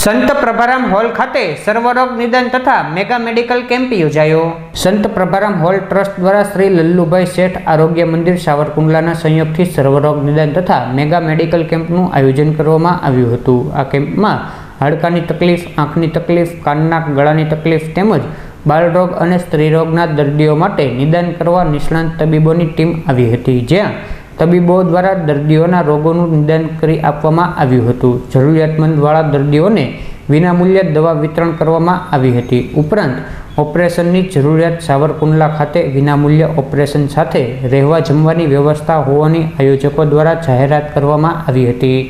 સંત પ્રભારામ હોલ ખાતે સર્વરોગ નિદાન તથા મેગા મેડિકલ કેમ્પ યોજાયો. સંત પ્રભારામ હોલ ટ્રસ્ટ દ્વારા શ્રી લલ્લુભાઈ શેઠ આરોગ્ય મંદિર સાવરકુંડલાના સંયોગથી સર્વરોગ નિદાન તથા મેગા મેડિકલ કેમ્પનું આયોજન કરવામાં આવ્યું હતું. આ કેમ્પમાં હાડકાની તકલીફ, આંખની તકલીફ, કાનના ગળાની તકલીફ તેમજ બાળરોગ અને સ્ત્રીરોગના દર્દીઓ માટે નિદાન કરવા નિષ્ણાંત તબીબોની ટીમ આવી હતી. જ્યાં તબીબો દ્વારા દર્દીઓના રોગોનું નિદાન કરી આપવામાં આવ્યું હતું. જરૂરિયાતમંદવાળા દર્દીઓને વિનામૂલ્યે દવા વિતરણ કરવામાં આવી હતી. ઉપરાંત, ઓપરેશનની જરૂરિયાત સાવરકુંડલા ખાતે વિનામૂલ્ય ઓપરેશન સાથે રહેવા જમવાની વ્યવસ્થા હોવાની આયોજકો દ્વારા જાહેરાત કરવામાં આવી હતી.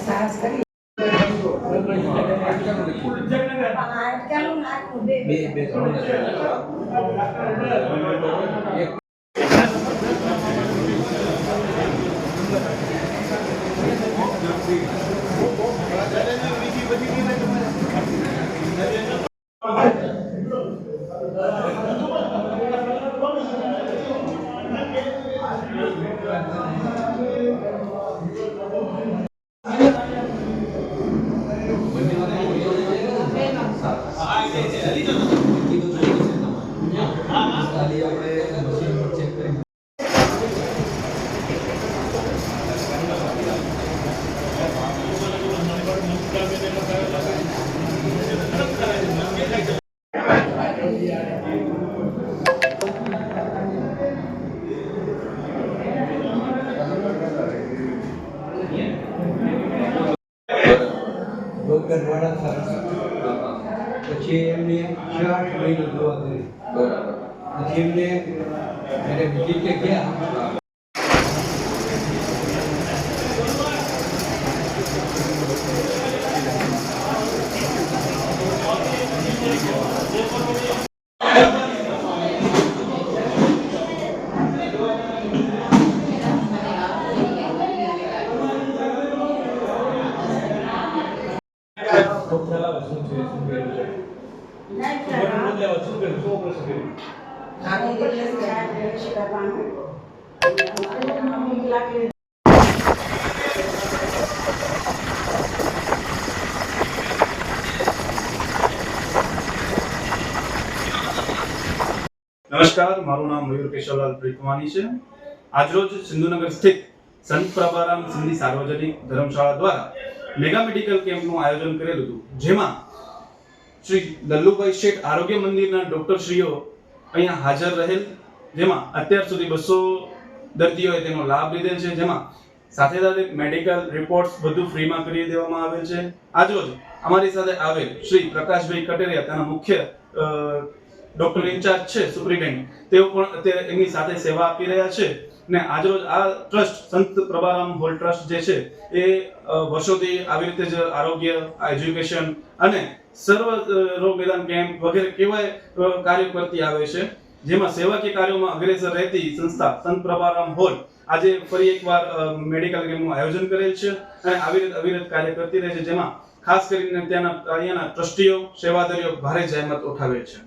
સાહસ કરી બે બે ખાલી ડોક્ટર દ્વારા પછી એમને ચાર મહિનો જોવા કરી પછી એમને એને બીજી કે ગયા નમસ્કાર મારું નામ મયુર કેશવલાલ પ્રીતમાની છે. આજરોજ સિંધુનગર સ્થિત સંત પ્રભારામ સિંધી સાર્વજનિક ધર્મશાળા દ્વારા મેગા મેડિકલ કેમ્પનું આયોજન કરેલું હતું જેમાં શ્રી લલ્લુભાઈ શેઠ આરોગ્ય મંદિરના ડોક્ટર શ્રીઓ અહીંયા હાજર રહેલ, જેમાં અત્યાર સુધી બસો દર્દીઓએ તેનો લાભ લીધેલ છે, જેમાં સાથે સાથે મેડિકલ રિપોર્ટ્સ બધું ફ્રીમાં કરી દેવામાં આવેલ છે. આજરોજ અમારી સાથે આવેલ શ્રી પ્રકાશભાઈ કટેરિયા, તેના મુખ્ય ડોક્ટર ઇન્ચાર્જ છે, સુપ્રિન્ટેન્ડન્ટ. તેઓ પણ અત્યારે એમની સાથે સેવા આપી રહ્યા છે. ને આજરોજ આ ટ્રસ્ટ, સંત પ્રભારામ હોલ ટ્રસ્ટ જે છે, એ વર્ષોથી આવી રીતે જ આરોગ્ય એજ્યુકેશન અને સર્વ રોગ નિદાન કેમ્પ વગેરે કાર્ય કાર્યો કરતી આવે છે. જેમાં સેવાકીય કાર્યોમાં અગ્રેસર રહેતી સંસ્થા સંત પ્રભારામ હોલ આજે ફરી એકવાર મેડિકલ કેમ્પનું આયોજન કરેલ છે અને આવી રીતે અવિરત કાર્ય કરતી રહે છે. જેમાં ખાસ કરીને ત્યાંના અહીંયાના ટ્રસ્ટીઓ સેવાદારીઓ ભારે જહેમત ઉઠાવે છે.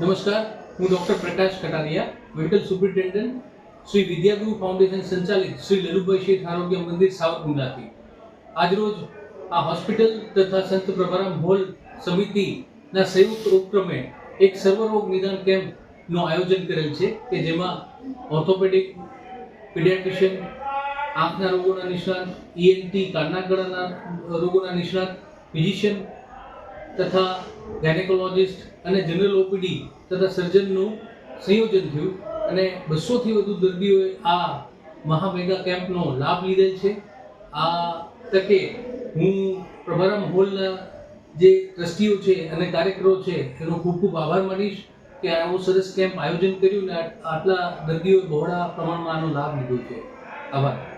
નમસ્કાર, હું doctor Prakash Kataria medical superintendent Shri Vidyaguru foundation સંચાલિત શ્રી લલુભાઈ શેઠ આરોગ્ય મંદિર સાવરકુંડલાથી. આજરોજ આ હોસ્પિટલ તથા સંત પ્રભારામ હોલ સમિતિના સંયુક્ત ઉપક્રમે એક સર્વરોગ નિદાન કેમ્પનું આયોજન કરેલ છે કે જેમાં ઓર્થોપેડિક, પીડિયાટ્રિશિયન, આંખના રોગોના નિષ્ણાત ઈએનટી કાનના ગળાના રોગોના નિષ્ણાત, ફિઝિશિયન તથા ગાયનેકોલોજિસ્ટ અને જનરલ ઓપીડી તથા સર્જનનું સંયોજન થયું. અને બસોથી વધુ દર્દીઓએ આ મહામેગા કેમ્પનો લાભ લીધેલ છે. આ તકે હું પ્રભારામ હોલના જે ટ્રસ્ટીઓ છે અને કાર્યકરો છે, એનો ખૂબ ખૂબ આભાર માનીશ કે આવો સરસ કેમ્પ આયોજન કર્યું ને આટલા દર્દીઓએ બહોળા પ્રમાણમાં આનો લાભ લીધો છે. આભાર.